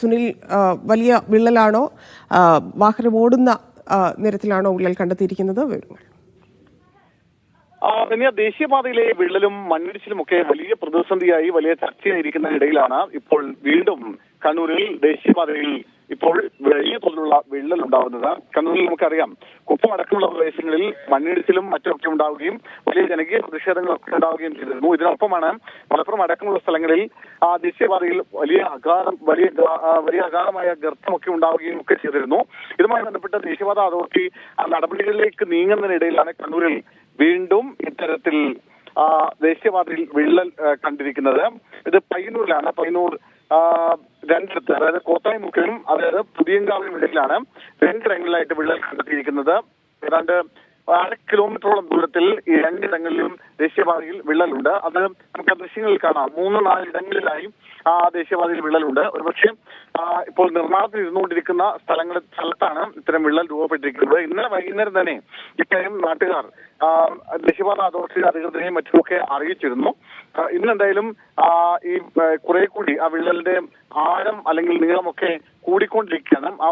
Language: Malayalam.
സുനിൽ വലിയ വിള്ളലാണോ? വാഹനം ഓടുന്ന നിരത്തിലാണോ വിള്ളൽ കണ്ടെത്തിയിരിക്കുന്നത്? വിവരങ്ങൾ. ദേശീയപാതയിലെ വിള്ളലും മണ്ണിടിച്ചിലും ഒക്കെ വലിയ പ്രതിസന്ധിയായി വലിയ ചർച്ചയായിരിക്കുന്ന ഇടയിലാണ് ഇപ്പോൾ വീണ്ടും കണ്ണൂരിൽ ദേശീയപാതയിൽ ഇപ്പോൾ വലിയ തോതിലുള്ള വിള്ളൽ ഉണ്ടാവുന്നത് കണ്ണൂരിൽ നമുക്കറിയാം കുപ്പം അടക്കമുള്ള പ്രദേശങ്ങളിൽ മണ്ണിടിച്ചിലും മറ്റുമൊക്കെ ഉണ്ടാവുകയും വലിയ ജനകീയ പ്രതിഷേധങ്ങളൊക്കെ ഉണ്ടാവുകയും ചെയ്തിരുന്നു. ഇതിനൊപ്പമാണ് മലപ്പുറം അടക്കമുള്ള സ്ഥലങ്ങളിൽ ആ ദേശീയപാതയിൽ വലിയ അകാരം വലിയ വലിയ അകാരമായ ഗർത്തമൊക്കെ ഉണ്ടാവുകയും ഒക്കെ ചെയ്തിരുന്നു. ഇതുമായി ബന്ധപ്പെട്ട ദേശീയപാത അതോറിറ്റി ആ നടപടികളിലേക്ക് നീങ്ങുന്നതിനിടയിലാണ് കണ്ണൂരിൽ വീണ്ടും ഇത്തരത്തിൽ ആ, ദേശീയപാതയിൽ വിള്ളൽ കണ്ടിരിക്കുന്നത്. ഇത് പയ്യന്നൂരിലാണ്. പയ്യന്നൂർ രണ്ടിടത്ത് അതായത് കോത്തായിമുക്കിലും അതായത് പുതിയങ്കാവിനും ഇടയിലാണ് രണ്ട് രണ്ടിടങ്ങളിലായിട്ട് വിള്ളൽ കണ്ടെത്തിയിരിക്കുന്നത്. ഏതാണ്ട് അര കിലോമീറ്ററോളം ദൂരത്തിൽ ഈ രണ്ടിടങ്ങളിലും ദേശീയപാതയിൽ വിള്ളലുണ്ട്. അത് നമുക്ക് ദൃശ്യങ്ങളിൽ കാണാം. മൂന്ന് നാല് ഇടങ്ങളിലായി ആ ദേശീയപാതയിൽ വിള്ളലുണ്ട്. ഒരുപക്ഷെ ഇപ്പോൾ നിർമ്മാണത്തിൽ ഇരുന്നുകൊണ്ടിരിക്കുന്ന സ്ഥലങ്ങളിൽ സ്ഥലത്താണ് ഇത്തരം വിള്ളൽ രൂപപ്പെട്ടിരിക്കുന്നത്. ഇന്നലെ വൈകുന്നേരം തന്നെ ഇക്കാര്യം നാട്ടുകാർ ദേശീയപാത അതോറിറ്റി അധികൃതരെയും മറ്റുമൊക്കെ അറിയിച്ചിരുന്നു. ആ, ഇന്ന് എന്തായാലും ആ, ഈ കുറെ കൂടി ആ വിള്ളലിന്റെ ആഴം അല്ലെങ്കിൽ നീളമൊക്കെ കൂടിക്കൊണ്ടിരിക്കുകയാണ്.